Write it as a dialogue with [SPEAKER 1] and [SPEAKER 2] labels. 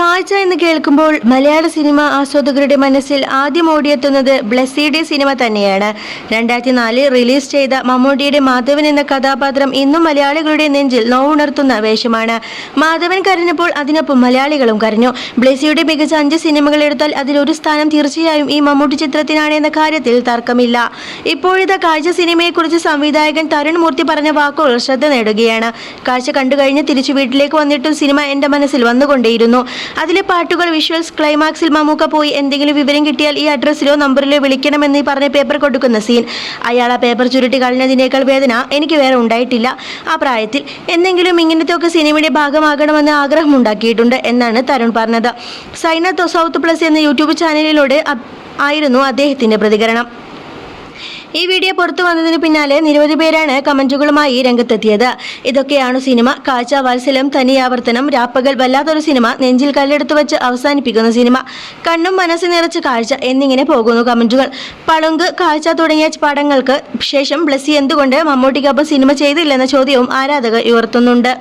[SPEAKER 1] കാഴ്ച എന്ന് കേൾക്കുമ്പോൾ മലയാള സിനിമ ആസ്വാദകരുടെ മനസ്സിൽ ആദ്യം ഓടിയെത്തുന്നത് ബ്ലെസ്സിയുടെ സിനിമ തന്നെയാണ്. രണ്ടായിരത്തി നാലിൽ റിലീസ് ചെയ്ത മമ്മൂട്ടിയുടെ മാധവൻ എന്ന കഥാപാത്രം ഇന്നും മലയാളികളുടെ നെഞ്ചിൽ നോവുണർത്തുന്ന വേഷമാണ്. മാധവൻ കരഞ്ഞപ്പോൾ അതിനൊപ്പം മലയാളികളും കരഞ്ഞു. ബ്ലെസ്സിയുടെ മികച്ച അഞ്ച് സിനിമകൾ എടുത്താൽ അതിലൊരു സ്ഥാനം തീർച്ചയായും ഈ മമ്മൂട്ടി ചിത്രത്തിനാണ് എന്ന കാര്യത്തിൽ തർക്കമില്ല. ഇപ്പോഴത്തെ കാഴ്ച സിനിമയെക്കുറിച്ച് സംവിധായകൻ തരുൺ മൂർത്തി പറഞ്ഞ വാക്കുകൾ ശ്രദ്ധ നേടുകയാണ്. കാഴ്ച കണ്ടു കഴിഞ്ഞ് തിരിച്ചു വീട്ടിലേക്ക് വന്നിട്ടും സിനിമ എന്റെ മനസ്സിൽ വന്നുകൊണ്ടേയിരുന്നു. അതിലെ പാട്ടുകൾ വിഷ്വൽസ് ക്ലൈമാക്സിൽ മമ്മൂക്ക പോയി എന്തെങ്കിലും വിവരം കിട്ടിയാൽ ഈ അഡ്രസ്സിലോ നമ്പറിലോ വിളിക്കണമെന്ന് പറഞ്ഞ് പേപ്പർ കൊടുക്കുന്ന സീൻ അയാൾ ആ പേപ്പർ ചുരുട്ടി കളഞ്ഞതിനേക്കാൾ വേദന എനിക്ക് വേറെ ഉണ്ടായിട്ടില്ല. ആ പ്രായത്തിൽ എന്തെങ്കിലും ഇങ്ങനത്തെ ഒക്കെ സിനിമയുടെ ഭാഗമാകണമെന്ന് ആഗ്രഹമുണ്ടാക്കിയിട്ടുണ്ട് എന്നാണ് തരുൺ പറഞ്ഞത്. സൈന സൗത്ത് പ്ലസ് എന്ന യൂട്യൂബ് ചാനലിലൂടെ ആയിരുന്നു അദ്ദേഹത്തിന്റെ പ്രതികരണം. ഈ വീഡിയോ പുറത്തു വന്നതിന് പിന്നാലെ നിരവധി പേരാണ് കമന്റുകളുമായി രംഗത്തെത്തിയത്. ഇതൊക്കെയാണ് സിനിമ. കാഴ്ച വാത്സല്യം തനിയാവർത്തനം രാപ്പകൽ വല്ലാത്തൊരു സിനിമ നെഞ്ചിൽ കല്ലെടുത്ത് വെച്ച് അവസാനിപ്പിക്കുന്ന സിനിമ കണ്ണും മനസ്സ് നിറച്ച് കാഴ്ച എന്നിങ്ങനെ പോകുന്നു കമന്റുകൾ. പളുങ്ക് കാഴ്ച തുടങ്ങിയ പടങ്ങൾക്ക് ശേഷം ബ്ലസ്സി എന്തുകൊണ്ട് മമ്മൂട്ടിക്കൊപ്പം സിനിമ ചെയ്തില്ലെന്ന ചോദ്യവും ആരാധകർ ഉയർത്തുന്നുണ്ട്.